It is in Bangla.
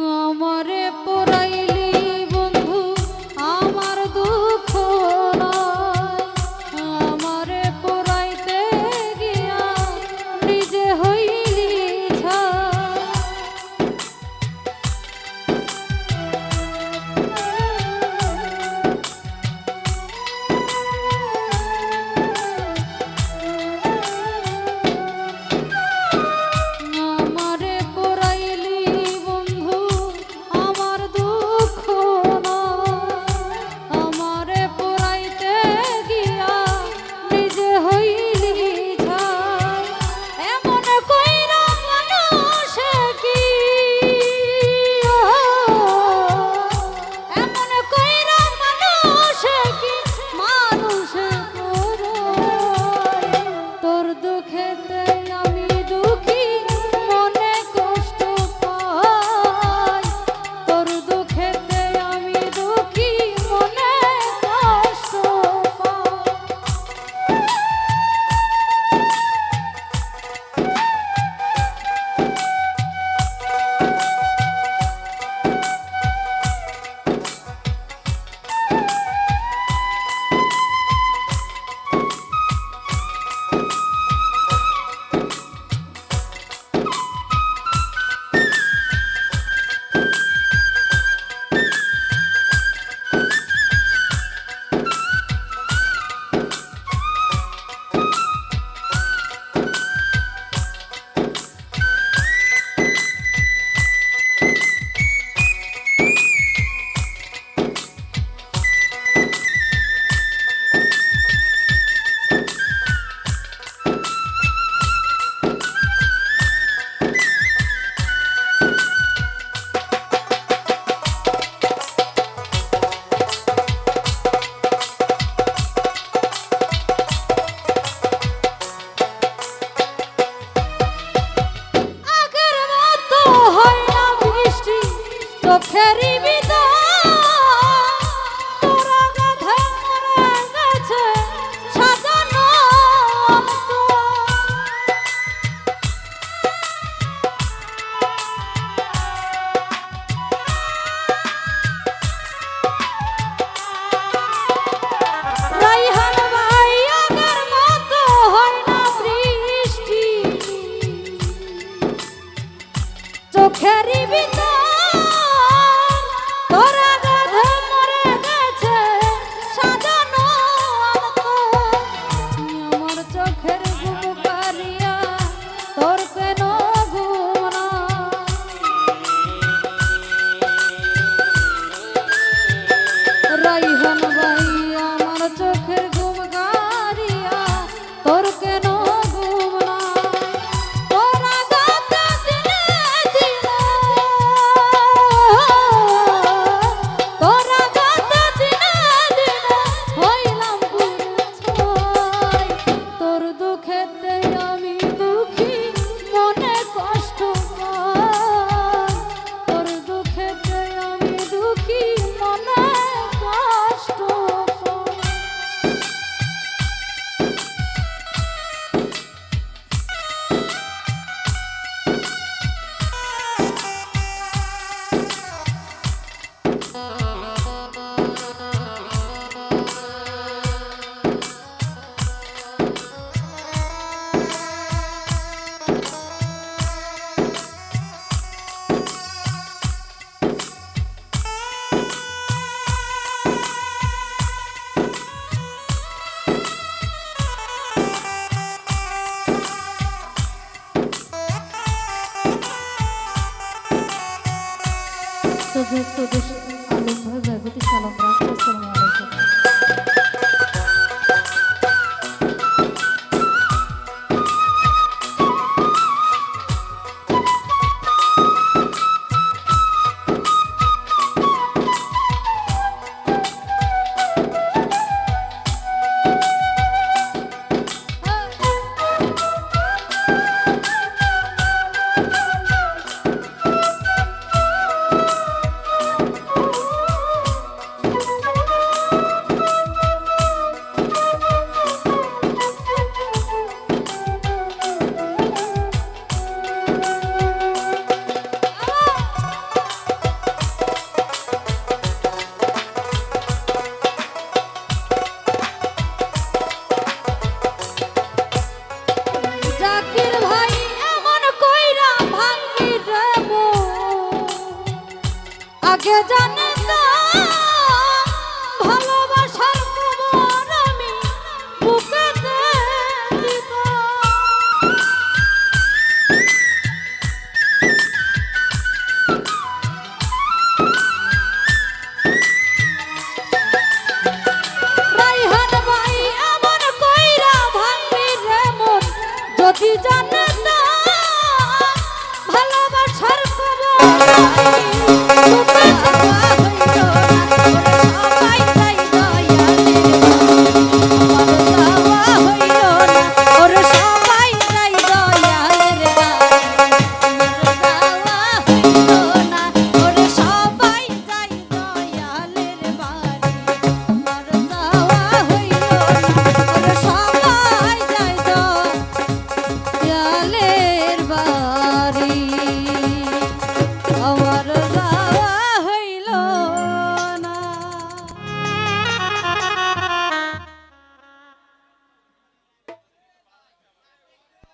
অমর চোখের বিদা সৈয়দ সদস্য আলম ভাই ভাইবতী সালাম রাখ আগে জানতাম ভালোবাসার খবর আমি বুকেতে যদি জানতাম ভালোবাসার খবর